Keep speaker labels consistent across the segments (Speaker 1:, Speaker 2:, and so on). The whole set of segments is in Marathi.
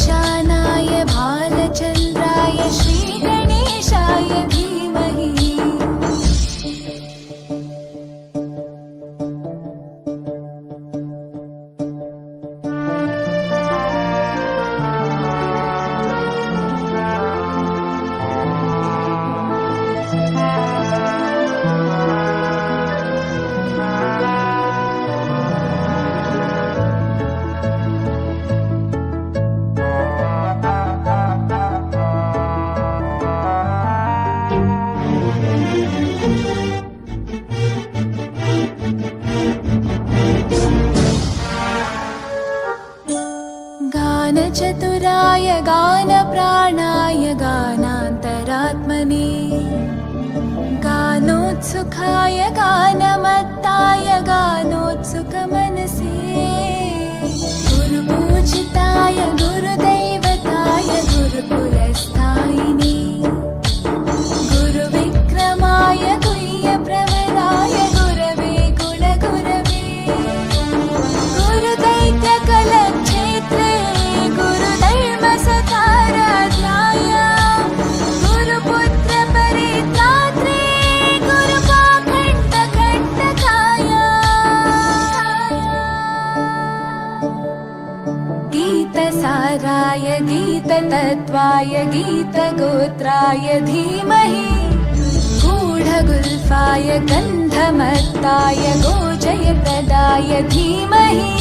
Speaker 1: 刹那。सुखाय गानमत्ताय गा गीतगोत्राय धीमहि गूढगुल्फाय गन्धमत्ताय गोजयप्रदाय धीमहि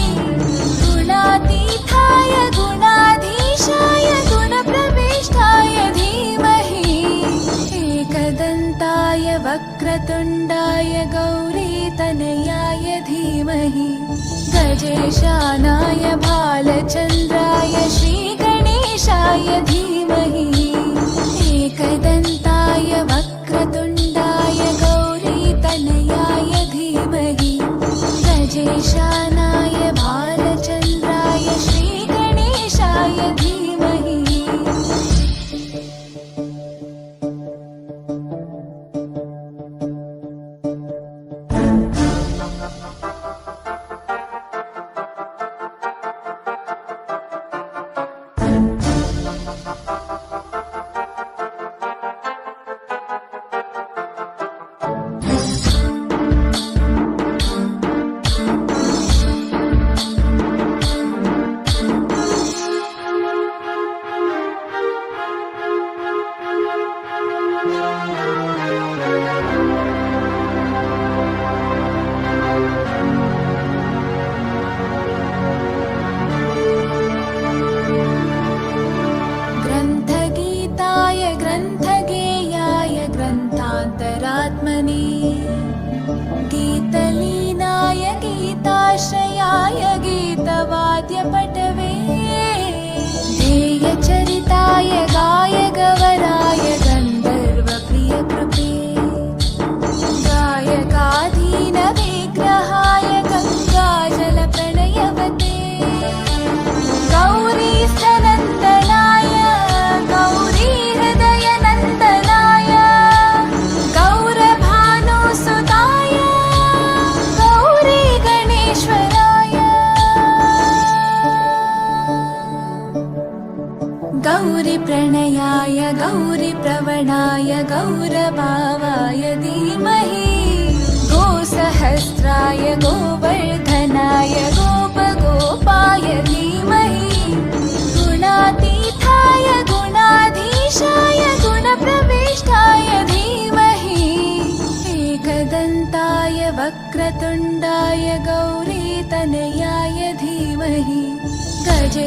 Speaker 1: गुणातीताय गुणाधीशाय गुणप्रविष्टाय धीमहि एकदन्ताय वक्रतुण्डाय गौरीतनयाय धीमहि गजेशानाय भालचन्द्राय श्रीगणेशाय धीमहि एकदन्ताय वक्रतुण्डाय गौरीतनयाय धीमहि गजेशानाय भालचन्द्राय गीताश्रयाय गीतवाद्यपटवे ध्येयचरिताय गायगवराय गन्धर्वप्रियकृपे गौरीप्रणयाय गौरीप्रवणाय गौरभावाय धीमहि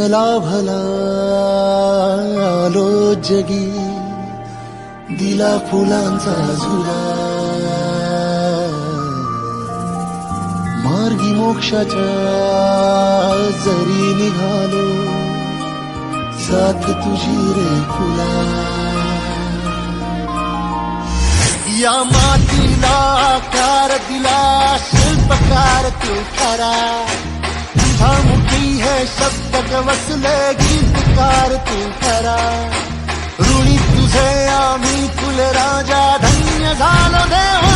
Speaker 2: जन्मला भला आलो जगी दिला फुलांचा झुला. मार्गी मोक्षाच्या जरी निघालो साथ तुझी रे फुला. या मातीला आकार दिला शिल्पकार तू खरा तुझा मुखी है शब्द वसले गीतकार तू खरा ऋणी तुझे आम्ही फुल राजा धन्य झालो देवा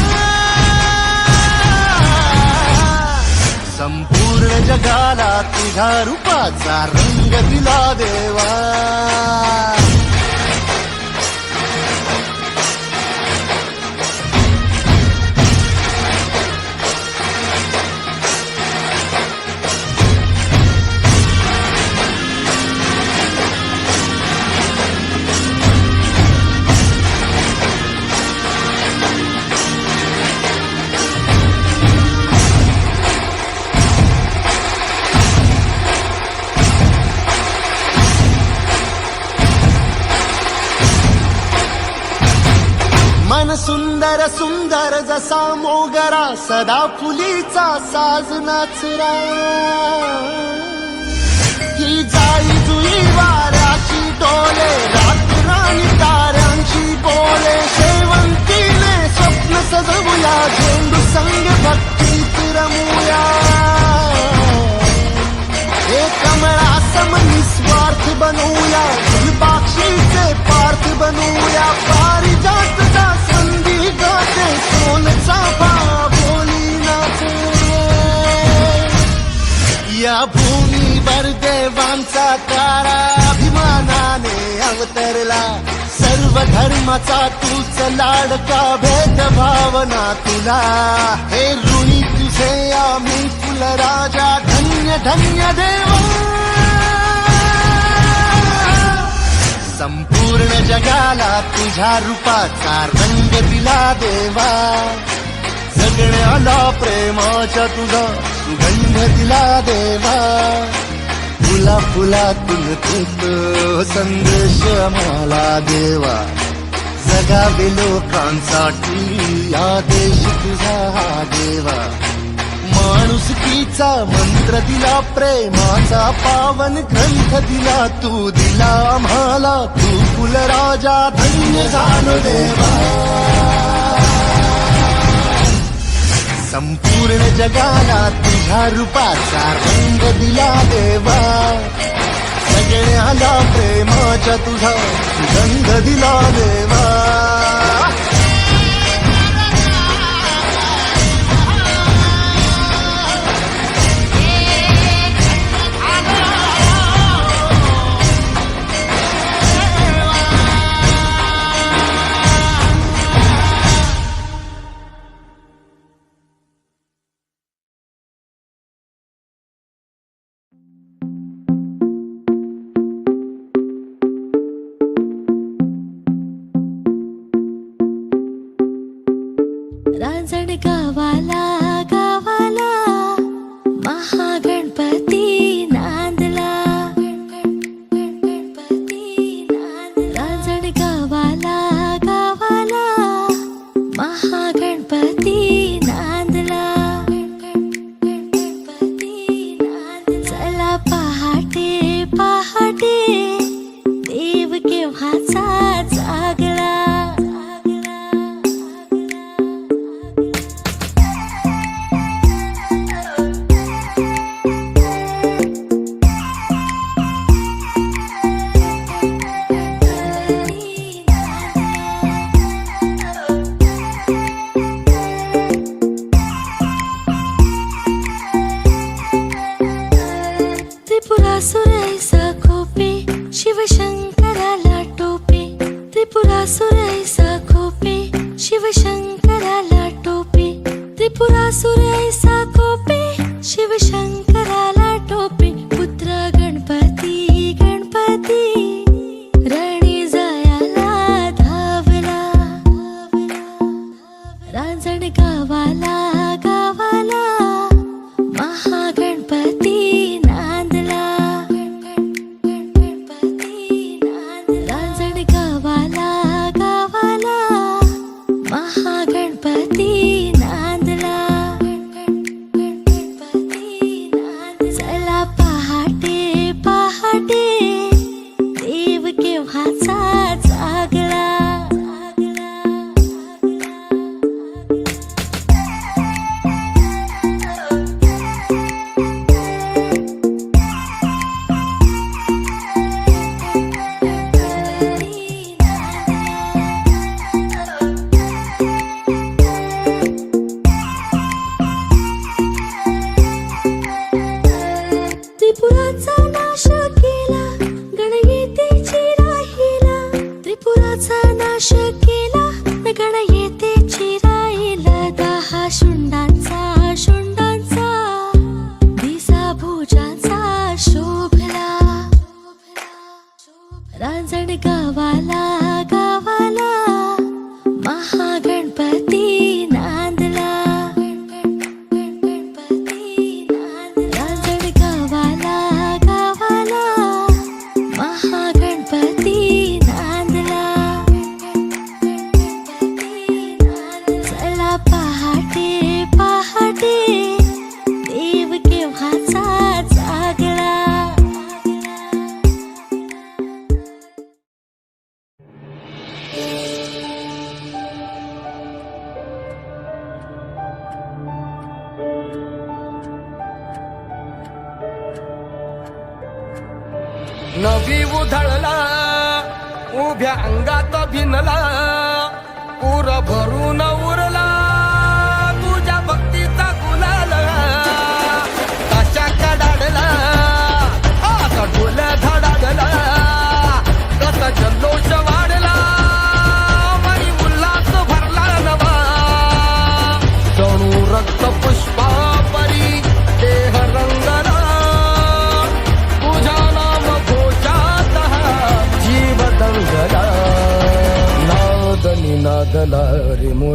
Speaker 2: संपूर्ण जगाला तुझ्या रूपाचा रंग दिला देवा। सदा फुलीचा साज नाचरा ही जाई जुई वाऱ्याची डोले रात्राणी ताऱ्यांची बोले शेवंतीने स्वप्न सजवूया झेंडू संग भक्तीत रमूया. हे कमळा सम निस्वार्थ बनवूया बाक्षीचे पार्थ बनवूया. पारिजातचा संधी गाते सोन परदेवांचा तारा अभिमानाने अवतरला. सर्व धर्माचा तूच लाडका भेदभावना तुला? हे ऋणी तुझे आम्ही फुल राजा धन्य धन्य देवा. संपूर्ण जगाला तुझ्या रूपाचा रंग दिला देवा. सगळ्याला प्रेमाच्या तुझा सुगंध दिला देवा. फुला फुलातून तुझ संदेश आम्हाला देवा. जगावे लोकांसाठी या देश तुझा हा देवा. माणुसकीचा मंत्र दिला प्रेमाचा पावन ग्रंथ दिला तू दिला आम्हाला तू कुल राजा धन्य झालो देवा. संपूर्ण जगाला तुझ्या रूपाचा रंग दिला देवा. सगळ्याला प्रेमाच्या तुझा सुगंध दिला देवा.
Speaker 3: శివశంకర లాటోపే త్రిపురాసుర
Speaker 4: नवी उधळला उभ्या अंगात भिनला पुर भरून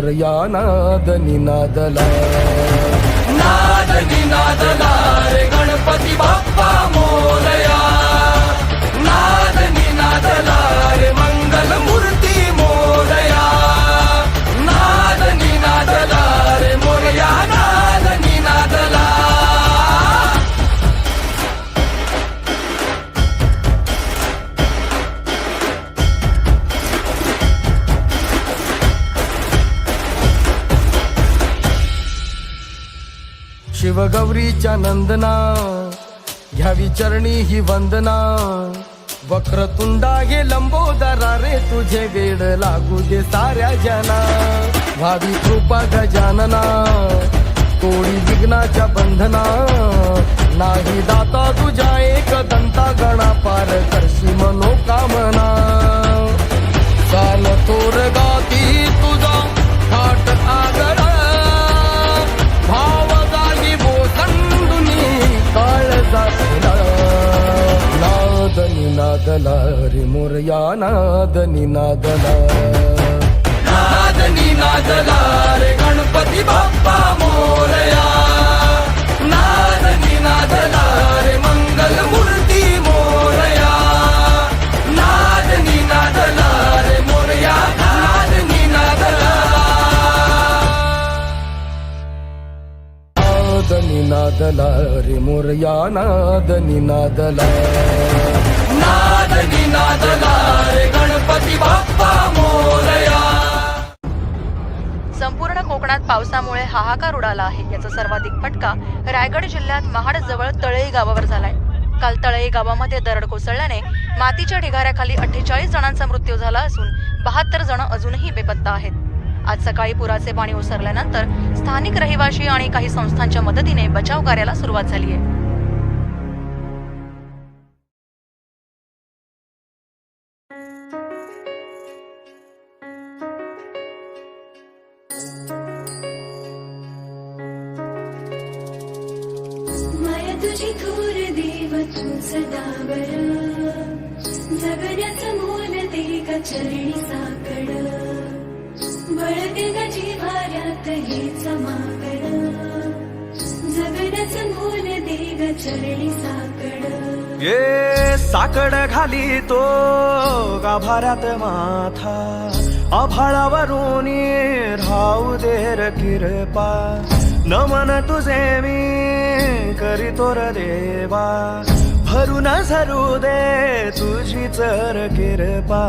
Speaker 4: रे मोरया शिवगौरीच्या नंदना घ्यावी चरणी ही वंदना. वक्रतुंडा हे लंबोदरा रे तुझे वेड लागू दे साऱ्या जना भावी कृपा गजानना तोडी विघ्नाच्या बंधना. नाही दाता तुझ्या एक दंता गणा पार करशी मनोकामना. काल तोरगा नाद निनादला रे मोरया नाद निनादला नाद निनादला रे गणपती बाप्पा मोरया. नाद निनादला रे मंगल मूर्ती मोरया. नाद निनादला रे मोरया नाद निनादला संपूर्ण
Speaker 5: कोकणात पावसामुळे हाहाकार उडाला आहे. याचा सर्वाधिक फटका रायगड जिल्ह्यात महाड जवळ तळई गावावर झालाय. काल तळई गावामध्ये दरड कोसळल्याने मातीच्या ढिगाऱ्याखाली अठ्ठेचाळीस जणांचा मृत्यू झाला असून बहात्तर जण अजूनही बेपत्ता आहेत. आज सकाळी पुराचे पाणी ओसरल्यानंतर स्थानिक रहिवाशी आणि काही संस्थांच्या मदतीने बचाव कार्याला सुरुवात झाली आहे.
Speaker 1: माया तुझी थोर देव तू सदा बर. जगण्याचं मोल ते का चरणी साकड. बळते का जिव्हाऱ्यात हे माकड. जगण्याचं मोल ते ग चरणी साकड.
Speaker 6: ये साकड घाली तो गाभाऱ्यात माथा. आभाळावरून राहू देर किरपा नमन तुझे मी करीतो र देवा. भरून झरू दे तुझी चर किरपा